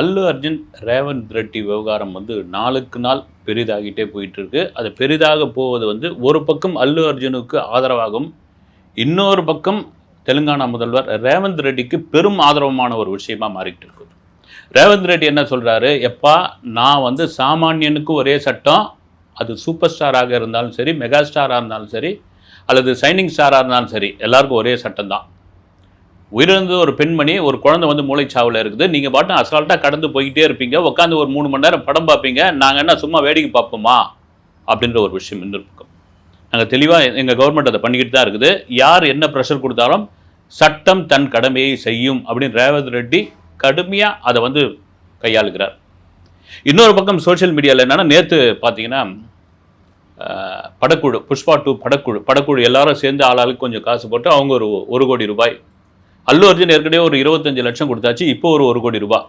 அல்லு அர்ஜுன் ரேவந்த் ரெட்டி விவகாரம் வந்து நாளுக்கு நாள் பெரிதாகிட்டே போயிட்டுருக்கு. அது பெரிதாக போவது வந்து ஒரு பக்கம் அல்லு அர்ஜுனுக்கு ஆதரவாகும் இன்னொரு பக்கம் தெலுங்கானா முதல்வர் ரேவந்த் ரெட்டிக்கு பெரும் ஆதரவமான ஒரு விஷயமா மாறிக்கிட்டு இருக்குது ரேவந்த் ரெட்டி என்ன சொல்கிறாரு எப்பா நான் வந்து சாமானியனுக்கு ஒரே சட்டம். அது சூப்பர் ஸ்டாராக இருந்தாலும் சரி மெகா ஸ்டாராக இருந்தாலும் சரி அல்லது சைனிங் ஸ்டாராக இருந்தாலும் சரி எல்லாருக்கும் ஒரே சட்டம் தான் உயிரிழந்த ஒரு பெண்மணி ஒரு குழந்தை வந்து மூளைச்சாவில் இருக்குது. நீங்கள் பாட்டு அசால்ட்டாக கடந்து போய்கிட்டே இருப்பீங்க. உட்காந்து ஒரு மூணு மணி நேரம் படம் பார்ப்பீங்க. நாங்கள் என்ன சும்மா வேடிக்கை பார்ப்போமா? அப்படின்ற ஒரு விஷயம் இருந்திருக்கும் நாங்கள் தெளிவாக எங்கள் கவர்மெண்ட் அதை பண்ணிக்கிட்டு தான் இருக்குது. யார் என்ன ப்ரெஷர் கொடுத்தாலும் சட்டம் தன் கடமையை செய்யும் அப்படின்னு ரேவந்த் ரெட்டி கடுமையாக அதை வந்து கையாளுகிறார். இன்னொரு பக்கம் சோஷியல் மீடியாவில் என்னென்னா நேற்று பார்த்தீங்கன்னா படக்குழு புஷ்பா டூ படக்குழு படக்குழு எல்லாரும் சேர்ந்து ஆளாளுக்கு கொஞ்சம் காசு போட்டு அவங்க ஒரு ஒரு கோடி ரூபாய் அல்லு அர்ஜுன் ஏற்கனவே ஒரு இருபத்தஞ்சு லட்சம் கொடுத்தாச்சு இப்போ ஒரு ஒரு கோடி ரூபாய்.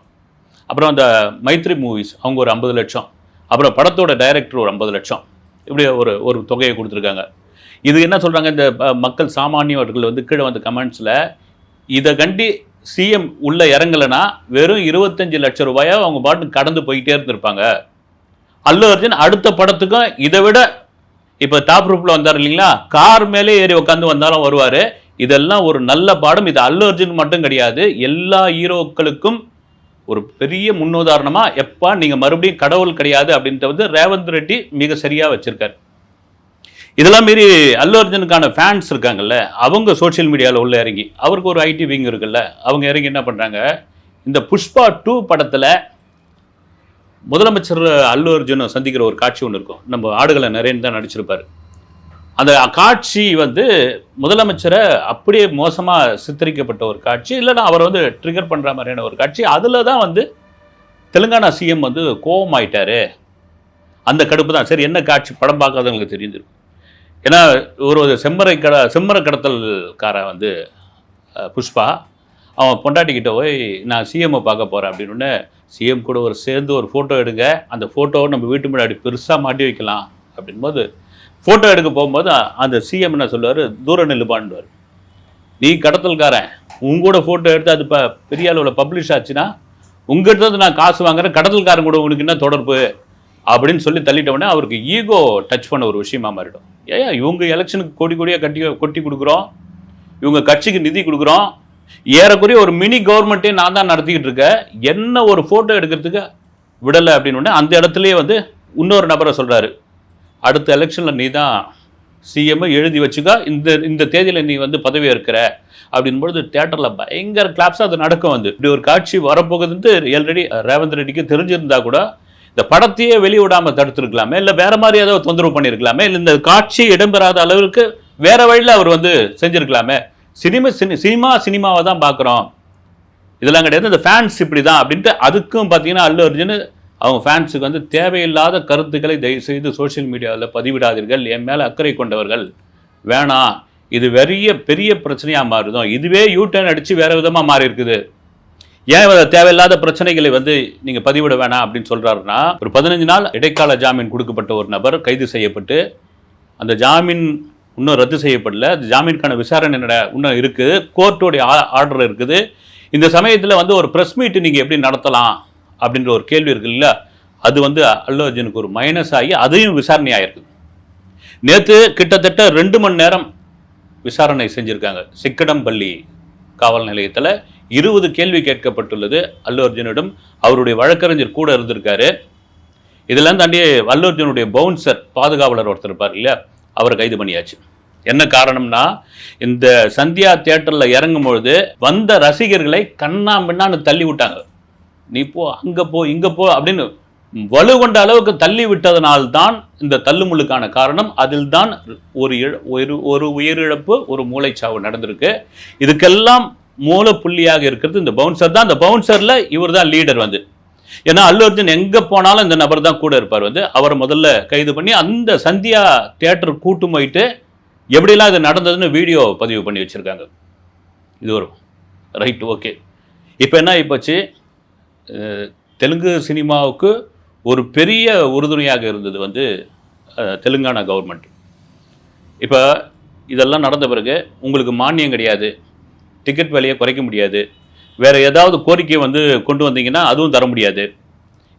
அப்புறம் அந்த மைத்ரி மூவிஸ் அவங்க ஒரு ஐம்பது லட்சம். அப்புறம் படத்தோட டைரக்டர் ஒரு ஐம்பது லட்சம். இப்படி ஒரு ஒரு தொகையை கொடுத்துருக்காங்க. இது என்ன சொல்கிறாங்க இந்த மக்கள் சாமானியவர்கள் வந்து கீழே வந்த கமெண்ட்ஸில் இதை கண்டி சிஎம் உள்ளே இறங்கலைன்னா வெறும் இருபத்தஞ்சு லட்சம் ரூபாயை அவங்க பாட்டு கடந்து போய்கிட்டே இருந்திருப்பாங்க. அல்லு அர்ஜுன் அடுத்த படத்துக்கும் இதை விட இப்போ டாப் ரூப்பில் வந்தார் இல்லைங்களா? கார் மேலே ஏறி உட்காந்து வந்தாலும் வருவார். இதெல்லாம் ஒரு நல்ல பாடம். இது அல்லு அர்ஜுன் மட்டும் கிடையாது. எல்லா ஹீரோக்களுக்கும் ஒரு பெரிய முன்னுதாரணமாக எப்பா நீங்கள் மறுபடியும் கடவுள் கிடையாது அப்படின்றத வந்து ரேவந்த் ரெட்டி மிக சரியாக வச்சுருக்காரு. இதெல்லாம் மீறி அல்லு அர்ஜுனுக்கான ஃபேன்ஸ் இருக்காங்கல்ல அவங்க சோஷியல் மீடியாவில் உள்ளே இறங்கி அவருக்கு ஒரு ஐடி விங் இருக்குல்ல அவங்க இறங்கி என்ன பண்ணுறாங்க இந்த புஷ்பா டூ படத்தில் முதலமைச்சர் அல்லு அர்ஜுனை சந்திக்கிற ஒரு காட்சி ஒன்று இருக்கும். நம்ம ஆடுகளை நிறைய தான் நடிச்சிருப்பாரு. அந்த காட்சி வந்து முதலமைச்சரை அப்படியே மோசமாக சித்தரிக்கப்பட்ட ஒரு காட்சி. இல்லைன்னா அவர் வந்து ட்ரிகர் பண்ணுற மாதிரியான ஒரு காட்சி. அதில் தான் வந்து தெலுங்கானா சிஎம் வந்து கோபமாயிட்டாரு அந்த கடுப்பு தான். சரி என்ன காட்சி படம் பார்க்காதவங்களுக்கு தெரிஞ்சிருக்கும். ஏன்னா ஒரு ஒரு கட செம்மர கடத்தல்காரன் வந்து புஷ்பா அவன் பொண்டாட்டிக்கிட்ட போய் நான் சிஎம்மை பார்க்க போகிறேன் அப்படின்னு சிஎம் கூட ஒரு சேர்ந்து ஒரு ஃபோட்டோ எடுங்க. அந்த ஃபோட்டோவை நம்ம வீட்டு முன்னாடி பெருசாக மாட்டி வைக்கலாம். அப்படின்போது ஃபோட்டோ எடுக்க போகும்போது அந்த சிஎம் என்ன சொல்லுவார்? தூர நில்லுபான்வார் நீ கடத்தல்காரன். உங்க கூட ஃபோட்டோ எடுத்து அது இப்போ பெரிய அளவில் பப்ளிஷ் ஆச்சுன்னா உங்ககிட்ட இருந்து நான் காசு வாங்குறேன் கடத்தல்காரன் கூட உனக்கு என்ன தொடர்பு? அப்படின்னு சொல்லி தள்ளிட்ட உடனே அவருக்கு ஈகோ டச் பண்ண ஒரு விஷயமா மாறிடும். ஏன் இவங்க எலெக்ஷனுக்கு கோடி கோடியாக கட்டி கொட்டி கொடுக்குறோம். இவங்க கட்சிக்கு நிதி கொடுக்குறோம். ஏறக்குறைய ஒரு மினி கவர்மெண்ட்டே நான் தான் நடத்திக்கிட்டு இருக்கேன். என்ன ஒரு ஃபோட்டோ எடுக்கிறதுக்கு விடலை? அப்படின்னு அந்த இடத்துலயே வந்து இன்னொரு நபரை சொல்கிறாரு அடுத்த எலெக்ஷனில் நீ தான் சிஎம் எழுதி வச்சுக்க. இந்த இந்த தேதியில் நீ வந்து பதவி இருக்கிற அப்படின்பொழுது தேட்டரில் பயங்கர கிளாப்ஸாக அது நடக்கும் வந்து இப்படி ஒரு காட்சி வரப்போகுதுன்ட்டு ஆல்ரெடி ரேவந்த் ரெட்டிக்கு தெரிஞ்சிருந்தா கூட இந்த படத்தையே வெளியிடாம தடுத்துருக்கலாமே இல்லை வேற மாதிரி ஏதோ தொந்தரவு பண்ணியிருக்கலாமே இல்லை இந்த காட்சி இடம்பெறாத அளவுக்கு வேற வழியில் அவர் வந்து செஞ்சிருக்கலாமே. சினிமா சினி சினிமா சினிமாவை தான் பார்க்குறோம். இதெல்லாம் கிடையாது இந்த ஃபேன்ஸ் இப்படி தான் அப்படின்ட்டு அதுக்கும் பார்த்தீங்கன்னா அல்லு அர்ஜுன் அவங்க ஃபேன்ஸுக்கு வந்து தேவையில்லாத கருத்துக்களை தயவு செய்து சோஷியல் மீடியாவில் பதிவிடாதீர்கள். என் மேலே அக்கறை கொண்டவர்கள். வேணாம் இது பெரிய பெரிய பிரச்சனையாக மாறுதோ? இதுவே யூ டர்ன் அடித்து வேறு விதமாக மாறி இருக்குது ஏன் இவ தேவையில்லாத பிரச்சனைகளை வந்து நீங்கள் பதிவிட வேணாம் அப்படின்னு சொல்கிறாருன்னா ஒரு பதினஞ்சு நாள் இடைக்கால ஜாமீன் கொடுக்கப்பட்ட ஒரு நபர் கைது செய்யப்பட்டு அந்த ஜாமீன் இன்னும் ரத்து செய்யப்படல. அந்த ஜாமீனுக்கான விசாரணை இன்னும் இருக்குது கோர்ட்டோடைய ஆர்டர் இருக்குது. இந்த சமயத்தில் வந்து ஒரு ப்ரெஸ் மீட் நீங்கள் எப்படி நடத்தலாம்? அப்படின்ற ஒரு கேள்வி இருக்கு இல்ல அது வந்து அல்லு அர்ஜுனுக்கு ஒரு மைனஸ் ஆகி அதையும் விசாரணை ஆயிருக்கு நேற்று கிட்டத்தட்ட ரெண்டு மணி நேரம் விசாரணை செஞ்சுருக்காங்க. சிக்கடம்பள்ளி காவல் நிலையத்தில் இருபது கேள்வி கேட்கப்பட்டுள்ளது அல்லு அர்ஜுனிடம் அவருடைய வழக்கறிஞர் கூட இருந்திருக்காரு. இதெல்லாம் தாண்டி அல்லு அர்ஜுனுடைய பவுன்சர் பாதுகாவலர் ஒருத்தர் இருப்பார் இல்லையா? அவரை கைது பண்ணியாச்சு. என்ன காரணம்னா இந்த சந்தியா தியேட்டரில் இறங்கும் பொழுது வந்த ரசிகர்களை கண்ணா மின்னான்னு தள்ளி விட்டாங்க. நீ போ அங்கே போ இங்கே போ அப்படின்னு வலு கொண்ட அளவுக்கு தள்ளி விட்டதனால்தான் இந்த தள்ளுமுள்ளுக்கான காரணம். அதில் தான் ஒரு இழ- ஒரு ஒரு உயிரிழப்பு ஒரு மூளைச்சாவு நடந்திருக்கு. இதுக்கெல்லாம் மூல புள்ளியாக இருக்கிறது இந்த பவுன்சர் தான். இந்த பவுன்சரில் இவர் தான் லீடர் வந்து. ஏன்னா அல்லு அர்ஜுன் எங்கே போனாலும் இந்த நபர் தான் கூட இருப்பார் வந்து. அவரை முதல்ல கைது பண்ணி அந்த சந்தியா தேட்டர் கூட்டும் போயிட்டு எப்படிலாம் இது நடந்ததுன்னு வீடியோ பதிவு பண்ணி வச்சுருக்காங்க. இது வரும் ரைட் ஓகே இப்போ என்ன ஆகிப்போச்சு தெலுங்கு சினிமாவுக்கு ஒரு பெரிய உறுதுணையாக இருந்தது வந்து தெலுங்கானா கவர்மெண்ட் இப்போ இதெல்லாம் நடந்த பிறகு உங்களுக்கு மானியம் கிடையாது டிக்கெட் விலையை குறைக்க முடியாது வேறு ஏதாவது கோரிக்கை வந்து கொண்டு வந்தீங்கன்னா அதுவும் தர முடியாது.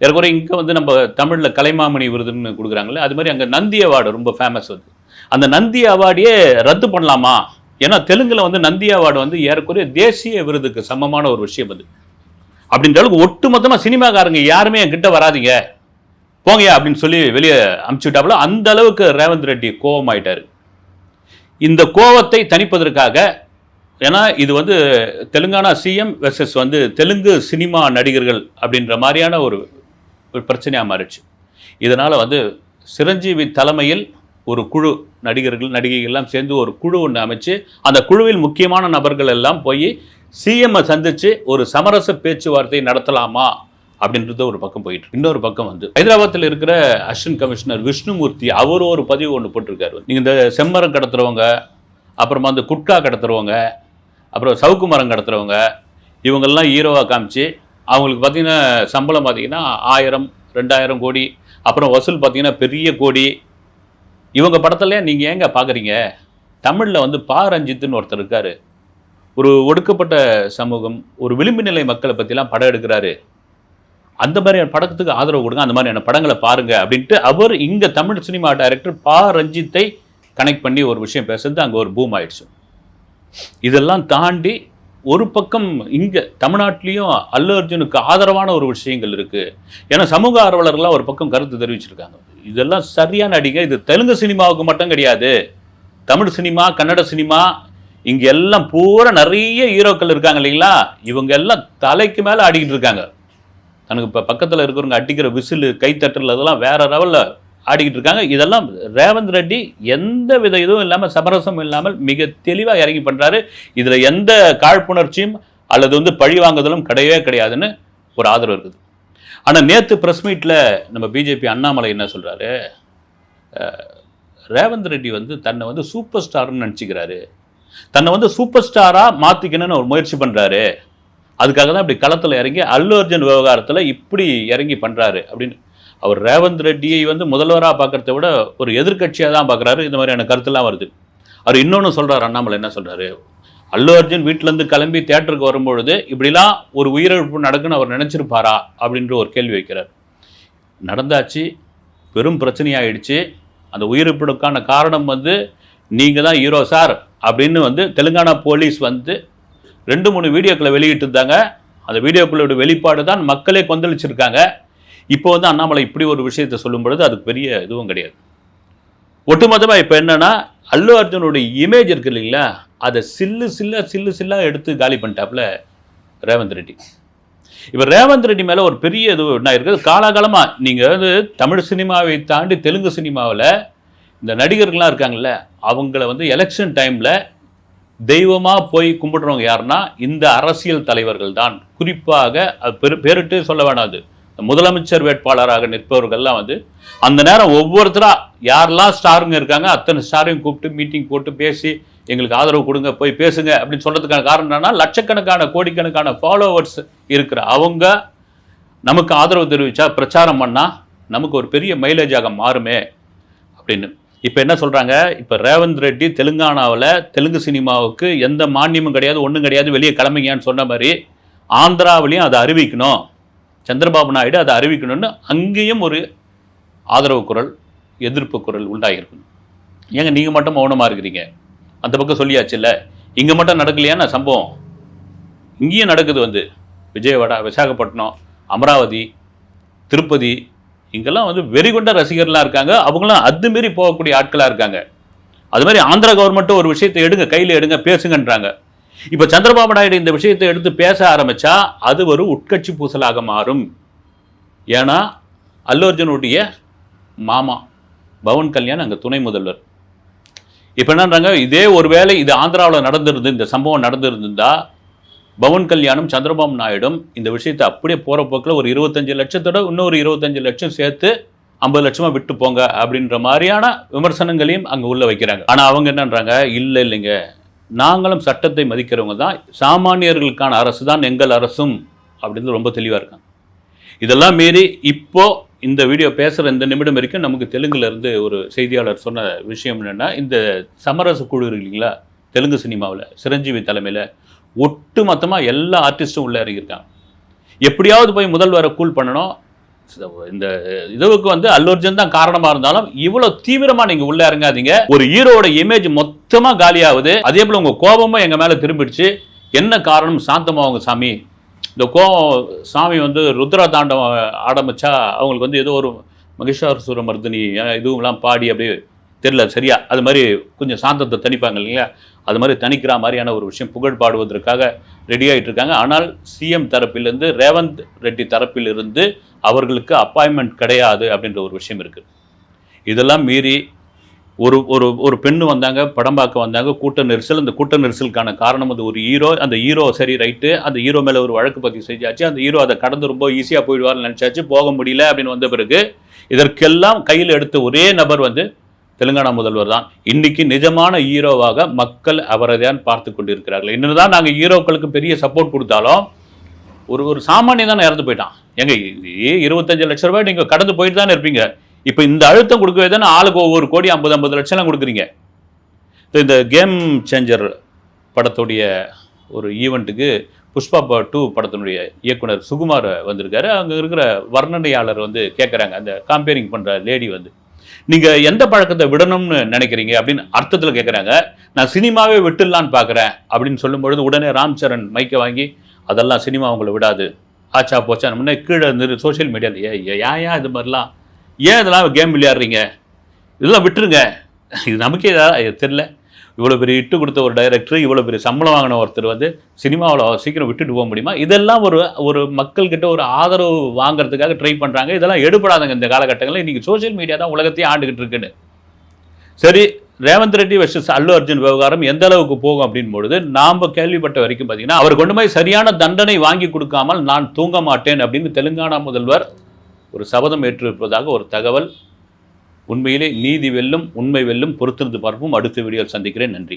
ஏறக்குறைய இங்கே வந்து நம்ம தமிழில் கலைமாமணி விருதுன்னு கொடுக்குறாங்களே அது மாதிரி அங்கே நந்தி அவார்டு ரொம்ப ஃபேமஸ் வந்து. அந்த நந்தி அவார்டையே ரத்து பண்ணலாமா? ஏன்னா தெலுங்கில் வந்து நந்தி அவார்டு வந்து ஏறக்குறைய தேசிய விருதுக்கு சமமான ஒரு விஷயம் அது. அப்படின்ற அளவுக்கு ஒட்டுமொத்தமாக சினிமாக்காரங்க யாருமே என்கிட்ட வராதீங்க. போங்கயா அப்படின்னு சொல்லி வெளியே அமுச்சு விட்டாப்புல அந்த அளவுக்கு ரேவந்த் ரெட்டி கோபமாயிட்டாரு இந்த கோவத்தை தணிப்பதற்காக ஏன்னா இது வந்து தெலுங்கானா சிஎம் வெர்சஸ் வந்து தெலுங்கு சினிமா நடிகர்கள் அப்படின்ற மாதிரியான ஒரு ஒரு பிரச்சனையாக மாறிடுச்சு. இதனால் வந்து சிரஞ்சீவி தலைமையில் ஒரு குழு நடிகர்கள் நடிகைகள் எல்லாம் சேர்ந்து ஒரு குழு ஒன்று அமைச்சு அந்த குழுவில் முக்கியமான நபர்கள் எல்லாம் போய் சிஎம்ஐ சந்திச்சு ஒரு சமரச பேச்சுவார்த்தை நடத்தலாமா அப்படின்றது ஒரு பக்கம் போயிட்டு இன்னொரு பக்கம் வந்து ஹைதராபாத்தில் இருக்கிற அசிஸ்டன்ட் கமிஷனர் விஷ்ணுமூர்த்தி அவர் ஒரு பதிவு ஒன்று போட்டிருக்காரு. நீங்கள் இந்த செம்மரம் கடத்துறவங்க அப்புறமா வந்து குட்கா கடத்துறவங்க அப்புறம் சவுக்கு மரம் கடத்துறவங்க இவங்கெல்லாம் ஹீரோவாக காமிச்சு அவங்களுக்கு பார்த்தீங்கன்னா சம்பளம் பார்த்தீங்கன்னா ஆயிரம் ரெண்டாயிரம் கோடி அப்புறம் வசூல் பார்த்தீங்கன்னா பெரிய கோடி. இவங்க படத்துல நீங்கள் ஏங்க பார்க்குறீங்க தமிழில் வந்து பா ரஞ்சித்துன்னு ஒருத்தர் இருக்காரு. ஒரு ஒடுக்கப்பட்ட சமூகம் ஒரு விளிம்பு நிலை மக்களை பற்றிலாம் படம் எடுக்கிறாரு. அந்த மாதிரியான படத்துக்கு ஆதரவு கொடுங்க அந்த மாதிரியான படங்களை பாருங்க அப்படின்ட்டு அவர் இங்கே தமிழ் சினிமா டைரக்டர் பா. ரஞ்சித்தை கனெக்ட் பண்ணி ஒரு விஷயம் பேசுறது அங்கே ஒரு பூம் ஆயிடுச்சு. இதெல்லாம் தாண்டி ஒரு பக்கம் இங்கே தமிழ்நாட்டிலையும் அல்லு அர்ஜுனுக்கு ஆதரவான ஒரு விஷயங்கள் இருக்கு. ஏன்னா சமூக ஆர்வலர்கள்லாம் ஒரு பக்கம் கருத்து தெரிவிச்சிருக்காங்க. இதெல்லாம் சரியான அடிங்க இது தெலுங்கு சினிமாவுக்கு மட்டும் கிடையாது. தமிழ் சினிமா கன்னட சினிமா இங்க எல்லாம் பூரா நிறைய ஹீரோக்கள் இருக்காங்க இல்லைங்களா? இவங்க எல்லாம் தலைக்கு மேல ஆடிக்கிட்டு இருக்காங்க. தனக்கு இப்போ பக்கத்தில் இருக்கிறவங்க அடிக்கிற விசிலு கைத்தட்டல் அதெல்லாம் வேற லெவலில் ஆடிக்கிட்டு இருக்காங்க. இதெல்லாம் ரேவந்த் ரெட்டி எந்த வித இதுவும் இல்லாமல் சமரசம் இல்லாமல் மிக தெளிவாக இறங்கி பண்ணுறாரு இதில் எந்த காழ்ப்புணர்ச்சியும் அல்லது வந்து பழி வாங்குதலும் கிடையவே கிடையாதுன்னு ஒரு ஆதரவு இருக்குது. ஆனால் நேற்று ப்ரெஸ் மீட்டில் நம்ம பிஜேபி அண்ணாமலை என்ன சொல்கிறாரு ரேவந்த் ரெட்டி வந்து தன்னை வந்து சூப்பர் ஸ்டார்னு நினச்சிக்கிறாரு. தன்னை வந்து சூப்பர் ஸ்டாராக மாற்றிக்கணும்னு ஒரு முயற்சி பண்ணுறாரு அதுக்காக தான் இப்படி களத்தில் இறங்கி அல்லு அர்ஜுன் விவகாரத்தில் இப்படி இறங்கி பண்ணுறாரு அப்படின்னு. அவர் ரேவந்த் ரெட்டியை வந்து முதல்வராக பார்க்குறத விட ஒரு எதிர்க்கட்சியாக தான் பார்க்குறாரு இந்த மாதிரியான கருத்துலாம் வருது. அவர் இன்னொன்று சொல்கிறார் அண்ணாமலை என்ன சொல்கிறாரு அல்லு அர்ஜுன் வீட்டிலேருந்து கிளம்பி தேட்டருக்கு வரும்பொழுது இப்படிலாம் ஒரு உயிரிழப்பு நடக்குன்னு அவர் நினச்சிருப்பாரா? அப்படின்ற ஒரு கேள்வி வைக்கிறார். நடந்தாச்சு பெரும் பிரச்சனையாயிடுச்சு. அந்த உயிரிழப்புக்கான காரணம் வந்து நீங்கள் தான் ஹீரோ சார் அப்படின்னு வந்து தெலுங்கானா போலீஸ் வந்து ரெண்டு மூணு வீடியோக்களை வெளியிட்டிருந்தாங்க. அந்த வீடியோக்களோட வெளிப்பாடு தான் மக்களே கொந்தளிச்சிருக்காங்க. இப்போ வந்து அண்ணாமலை இப்படி ஒரு விஷயத்தை சொல்லும் பொழுது அதுக்கு பெரிய இதுவும் கிடையாது. ஒட்டுமொத்தமாக இப்போ என்னென்னா அல்லு அர்ஜுனோட இமேஜ் இருக்கு இல்லைங்களா? அதை சில்லு சில்லா சில்லு சில்லாக எடுத்து காலி பண்ணிட்டாப்புல ரேவந்த் ரெட்டி. இப்போ ரேவந்த் ரெட்டி மேலே ஒரு பெரிய இது என்ன இருக்குது காலாகாலமாக நீங்கள் வந்து தமிழ் சினிமாவை தாண்டி தெலுங்கு சினிமாவில் இந்த நடிகர்கள்லாம் இருக்காங்கல்ல அவங்கள வந்து எலெக்ஷன் டைமில் தெய்வமாக போய் கும்பிடுறவங்க யாருன்னா இந்த அரசியல் தலைவர்கள் தான். குறிப்பாக பெரு பேரிட்டு சொல்ல வேணாது முதலமைச்சர் வேட்பாளராக நிற்பவர்கள்லாம் வந்து அந்த நேரம் ஒவ்வொருத்தராக யாரெல்லாம் ஸ்டாருங்க இருக்காங்க அத்தனை ஸ்டாரையும் கூப்பிட்டு மீட்டிங் போட்டு பேசி எங்களுக்கு ஆதரவு கொடுங்க போய் பேசுங்க அப்படின்னு சொல்கிறதுக்கான காரணம் என்னன்னா லட்சக்கணக்கான கோடிக்கணக்கான ஃபாலோவர்ஸ் இருக்கிற அவங்க நமக்கு ஆதரவு தெரிவிச்சா பிரச்சாரம் பண்ணால் நமக்கு ஒரு பெரிய மைலேஜாக மாறுமே அப்படின்னு. இப்போ என்ன சொல்கிறாங்க இப்போ ரேவந்த் ரெட்டி தெலுங்கானாவில் தெலுங்கு சினிமாவுக்கு எந்த மானியமும் கிடையாது ஒன்றும் கிடையாது வெளியே கிளம்பிங்கன்னு சொன்ன மாதிரி ஆந்திராவிலையும் அதை அறிவிக்கணும். சந்திரபாபு நாயுடு அதை அறிவிக்கணும்னு அங்கேயும் ஒரு ஆதரவு குரல் எதிர்ப்பு குரல் உண்டாகிருக்கும் ஏங்க நீங்கள் மட்டும் மௌனமாக இருக்கிறீங்க. அந்த பக்கம் சொல்லியாச்சுல்ல? இங்கே மட்டும் நடக்கலையான சம்பவம்? இங்கேயும் நடக்குது வந்து. விஜயவாடா விசாகப்பட்டினம் அமராவதி திருப்பதி இங்கெல்லாம் வந்து வெறிகொண்ட ரசிகர்லாம் இருக்காங்க. அவங்களாம் அதுமாரி போகக்கூடிய ஆட்களாக இருக்காங்க. அது மாதிரி ஆந்திரா கவர்மெண்ட்டும் ஒரு விஷயத்தை எடுங்க கையில் எடுங்க பேசுங்கன்றாங்க. இப்போ சந்திரபாபு நாயுடு இந்த விஷயத்தை எடுத்து பேச ஆரம்பித்தா அது ஒரு உட்கட்சி பூசலாக மாறும். ஏன்னா அல்லு அர்ஜுனுடைய மாமா பவன் கல்யாண் அங்கே துணை முதல்வர். இப்போ என்னன்றாங்க இதே ஒருவேளை இது ஆந்திராவில் நடந்திருந்து இந்த சம்பவம் நடந்திருந்தா பவன் கல்யாணம் சந்திரபாபு நாயுடும் இந்த விஷயத்தை அப்படியே போகிற போக்கில் ஒரு இருபத்தஞ்சு லட்சத்தோட இன்னொரு இருபத்தஞ்சு லட்சம் சேர்த்து ஐம்பது லட்சமாக விட்டு போங்க அப்படின்ற மாதிரியான விமர்சனங்களையும் அங்கே உள்ளே வைக்கிறாங்க. ஆனால் அவங்க என்னன்றாங்க? இல்லை இல்லைங்க. நாங்களும் சட்டத்தை மதிக்கிறவங்க தான். சாமானியர்களுக்கான அரசு தான் எங்கள் அரசும் அப்படின்னு ரொம்ப தெளிவாக இருக்காங்க. இதெல்லாம் மீறி இப்போது இந்த வீடியோ பேசுகிற இந்த நிமிடம் வரைக்கும் நமக்கு தெலுங்குலேருந்து ஒரு செய்தியாளர் சொன்ன விஷயம் என்னென்னா இந்த சமரச குழு இல்லைங்களா? தெலுங்கு சினிமாவில் சிரஞ்சீவி தலைமையில் ஒட்டு மொத்தமாக எல்லா ஆர்டிஸ்ட்டும் உள்ளே இறங்கியிருக்காங்க. எப்படியாவது போய் முதல்வரை கூல் பண்ணணும். இந்த இதுவுக்கு வந்து அல்லர்ஜன் தான் காரணமா இருந்தாலும் இவ்வளவு தீவிரமா நீங்க உள்ள இறங்காதீங்க. ஒரு ஹீரோட இமேஜ் மொத்தமா காலியாகுது. அதே போல உங்க கோபமும் எங்க மேல திரும்பிடுச்சு. என்ன காரணம்? சாந்தமாவங்க சாமி. இந்த கோபம் சாமி வந்து ருத்ரா தாண்டவம் ஆரம்பிச்சா அவங்களுக்கு வந்து ஏதோ ஒரு மகிஷாசுர மர்தினி அஹ், இதுவும்லாம் பாடி அப்படியே தெரியல சரியா? அது மாதிரி கொஞ்சம் சாந்தத்தை தணிப்பாங்க இல்லைங்களா? அது மாதிரி தணிக்கிற மாதிரியான ஒரு விஷயம் புகழ் பாடுவதற்காக ரெடி ஆயிட்டு இருக்காங்க ஆனால் சிஎம் தரப்பிலிருந்து ரேவந்த் ரெட்டி தரப்பிலிருந்து அவர்களுக்கு அப்பாயின்மெண்ட் கிடையாது அப்படின்ற ஒரு விஷயம் இருக்குது இதெல்லாம் மீறி ஒரு ஒரு ஒரு பெண்ணு வந்தாங்க படம் பார்க்க வந்தாங்க கூட்ட நெரிசல் அந்த கூட்ட நெரிசலுக்கான காரணம் அது ஒரு ஹீரோ அந்த ஹீரோ சரி ரைட்டு அந்த ஹீரோ மேலே ஒரு வழக்கு பதிவு செஞ்சாச்சு அந்த ஹீரோ அதை கடந்து ரொம்ப ஈஸியாக போயிடுவார்னு நினச்சாச்சு போக முடியல அப்படின்னு வந்த பிறகு இதற்கெல்லாம் கையில் எடுத்த ஒரே நபர் வந்து தெலுங்கானா முதல்வர் தான். இன்னைக்கு நிஜமான ஹீரோவாக மக்கள் அவரை தான் பார்த்து கொண்டிருக்கிறார்கள். என்னதான் நாங்கள் ஹீரோக்களுக்கு பெரிய சப்போர்ட் கொடுத்தாலும் ஒரு ஒரு சாமானியம் தானே இறந்து போயிட்டான். எங்க இருபத்தஞ்சு லட்ச ரூபாய் நீங்கள் கடந்து போயிட்டு தானே இருப்பீங்க? இப்போ இந்த அழுத்தம் கொடுக்கவே தானே ஆளுக்கு ஒவ்வொரு கோடி ஐம்பது ஐம்பது லட்சம்லாம் கொடுக்குறீங்க. இப்போ இந்த கேம் சேஞ்சர் படத்துடைய ஒரு ஈவெண்ட்டுக்கு புஷ்பா டூ படத்தினுடைய இயக்குனர் சுகுமார் வந்திருக்காரு. அங்கே இருக்கிற வர்ணனையாளர் வந்து கேட்குறாங்க அந்த காம்பேரிங் பண்ணுற லேடி வந்து. நீங்கள் எந்த பழக்கத்தை விடணும்னு நினைக்கிறீங்க அப்படின்னு அர்த்தத்தில் கேட்குறாங்க நான் சினிமாவே விட்டுடலான்னு பார்க்குறேன் அப்படின்னு சொல்லும் பொழுது உடனே ராம் சரண் மைக்கை வாங்கி அதெல்லாம் சினிமா உங்களை விடாது. ஆச்சா போச்சா. முன்னே கீழே இருந்து சோஷியல் மீடியாவில் ஏ ஏன் ஏன் இது மாதிரிலாம்? ஏன் இதெல்லாம் கேம் விளையாடுறீங்க? இதெல்லாம் விட்டுருங்க. இது நமக்கே ஏதாவது தெரில இவ்வளோ பெரிய இட்டு கொடுத்த ஒரு டைரக்டர் இவ்வளோ பெரிய சம்பளம் வாங்கின ஒருத்தர் வந்து சினிமாவில் சீக்கிரம் விட்டுட்டு போக முடியுமா? இதெல்லாம் ஒரு ஒரு மக்கள்கிட்ட ஒரு ஆதரவு வாங்குறதுக்காக ட்ரை பண்ணுறாங்க இதெல்லாம் எடுபடாதுங்க இந்த காலகட்டங்களில். இன்றைக்கி சோஷியல் மீடியா தான் உலகத்தையே ஆண்டுகிட்டு இருக்குன்னு. சரி ரேவந்த் ரெட்டி வர்சஸ் அல்லு அர்ஜுன் விவகாரம் எந்த அளவுக்கு போகும் அப்படின் பொழுது நாம் கேள்விப்பட்ட வரைக்கும் பார்த்தீங்கன்னா அவர் கொண்டு போய் சரியான தண்டனை வாங்கி கொடுக்காமல் நான் தூங்க மாட்டேன் அப்படின்னு தெலுங்கானா முதல்வர் ஒரு சபதம் ஏற்றிருப்பதாக ஒரு தகவல். உண்மையிலே நீதி வெல்லும் உண்மை வெல்லும் பொறுத்திருந்து பார்ப்போம். அடுத்த வீடியோவில் சந்திக்கிறேன். நன்றி.